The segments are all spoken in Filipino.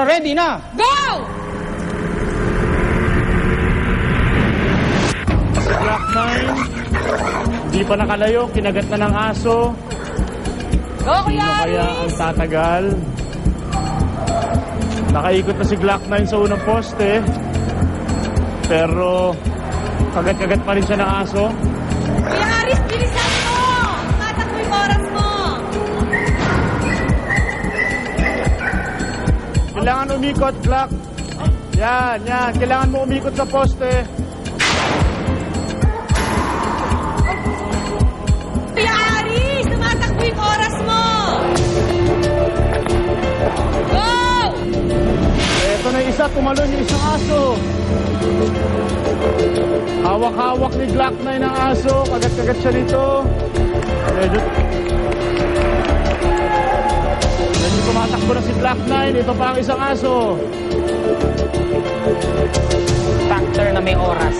Camera ready na! Go! Si Black 9, hindi pa nakalayo, kinagat na ng aso. Go, Sino Kuya kaya Aris! ang tatagal? Nakaikot na si Glock 9 sa unang poste. Pero kagat-kagat pa rin siya ng aso. Kuya Aris, bilisan mo! Tatakbo yung oras Kailangan umikot, Glock. Yan, yan. Kailangan mo umikot sa poste. Kuya Aris, tumatakbo yung oras mo! Go! Eto na isa, tumalon yung isang aso. Hawak-hawak ni Glock 9 ang aso. Kagat-kagat siya nito. Medyo... tumatakbo na si Glock 9. Ito pa ang isang aso. Factor na may oras.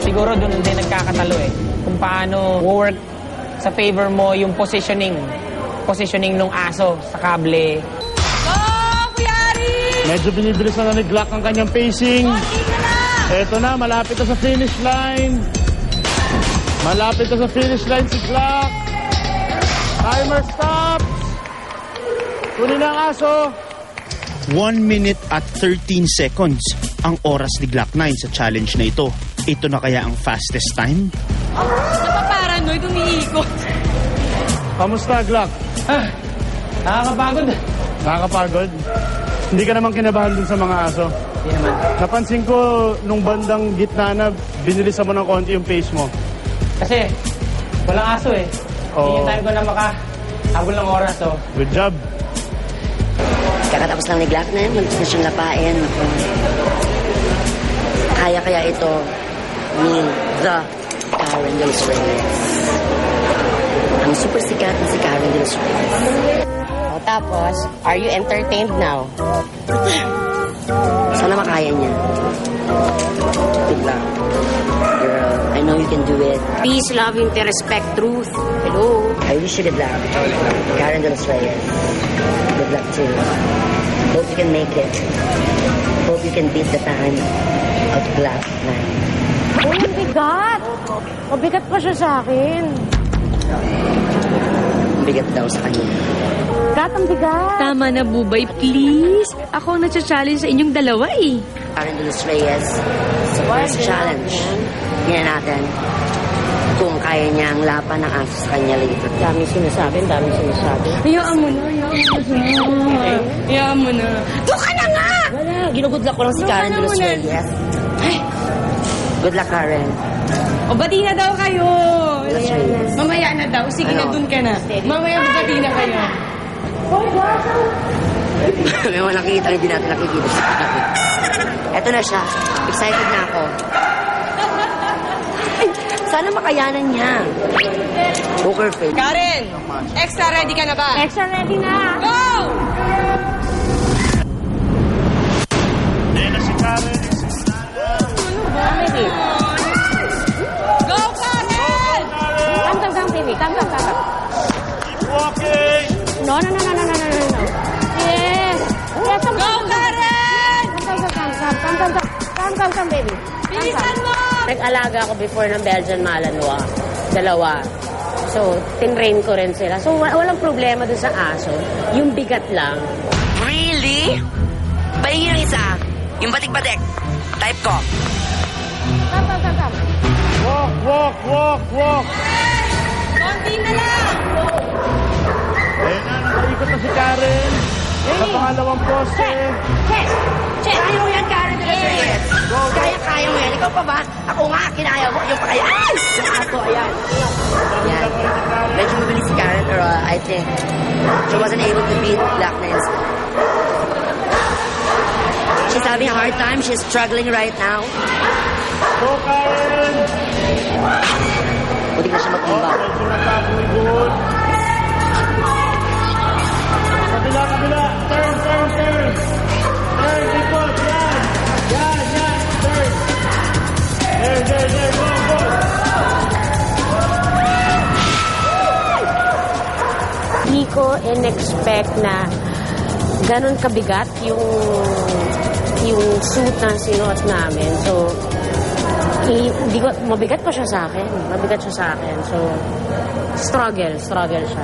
Siguro doon din nagkakatalo eh. Kung paano work sa favor mo yung positioning. Positioning ng aso sa kable. Go, Kuya Aris! Medyo binibilisan na ni Glock ang kanyang pacing. Konti ka na! Eto na, malapit na sa finish line. Malapit na sa finish line si Glock. Timer stops. Kunin ang aso. 1 minute at 13 seconds ang oras ni Glock 9 sa challenge na ito. Ito na kaya ang fastest time? Napaparanoid, umiikot. Kamusta, Glock? Ah, nakakapagod. Nakakapagod? Hindi ka naman kinabahan dun sa mga aso. Hindi naman. Napansin ko nung bandang gitna na binilisan mo ng konti yung pace mo. Kasi walang aso eh. Yung time ko na makahabol ng oras oh. Good job. Kakatapos lang ni Glock na yun, mag-gusto na siyang lapain. Kaya kaya ito ni The Karen De Los Reyes. Ang super sikat na si Karen De Los Reyes. O tapos, are you entertained now? Sana makaya niya. Good luck. Girl, I know you can do it. Peace, love, unity, respect, truth. Hello. I wish you good luck. Karen De Los Reyes. Good luck too. Hope you can make it. Hope you can beat the time of Knight. Uy, ang bigat! Mabigat pa siya sa akin. Ang bigat daw sa kanya. Gat, ang bigat. Tama na, Bubay, please. Ako ang nagsa-challenge sa inyong dalawa eh. Karen De Los Reyes, sa first challenge, tingnan natin kung kaya niya ang laban ng aso sa kanya later. Dami sinasabi, dami sinasabi. Hayaan mo na, hayaan mo na. Hayaan mo na. Doon ka na nga! Wala, ginugudlak ko lang si Karen De Los Reyes. Good luck, Karen. O, bati na daw kayo. Mamaya na daw. Sige na, Ano? dun ka na. Mamaya bati na kayo. May walang kita, hindi natin nakikita sa akin. Eto na siya. Excited na ako. Sana makayanan niya. Poker face. Karen, extra ready ka na ba? Extra ready na. Go! Ayan na si Karen. Go, Karen! Come, come, come, come. Keep walking! No, no, no, no. Come, baby. Bilisan mo! Nag-alaga ako before ng Belgian Malinois. Dalawa. So, tinrain ko rin sila. So, wa- walang problema dun sa aso. Yung bigat lang. Really? Pahingi ng isa. Yung batik-batik. Type ko. Come, come, come, come. Walk, walk, walk, walk. Konti na lang! Ayan na, nakaikot na si Karen. Sa pangalawang poste. Check. Check. Kaya mo yan, Karen de los Reyes. Kaya, kaya mo yan. Ikaw pa ba? Ako nga, kinaya mo. Yung pakaya. Ay! Yung aso, ayan. Yan. Medyo mabilis si Karen, pero uh, I think she wasn't able to beat Black Nails. She's having a hard time. She's struggling right now. Go, Karen. Buti na siya Oh, matumba. medyo in-expect na ganun kabigat yung yung suit na sinuot namin. So, hindi ko, mabigat pa siya sa akin. Mabigat siya sa akin. So, struggle, struggle siya.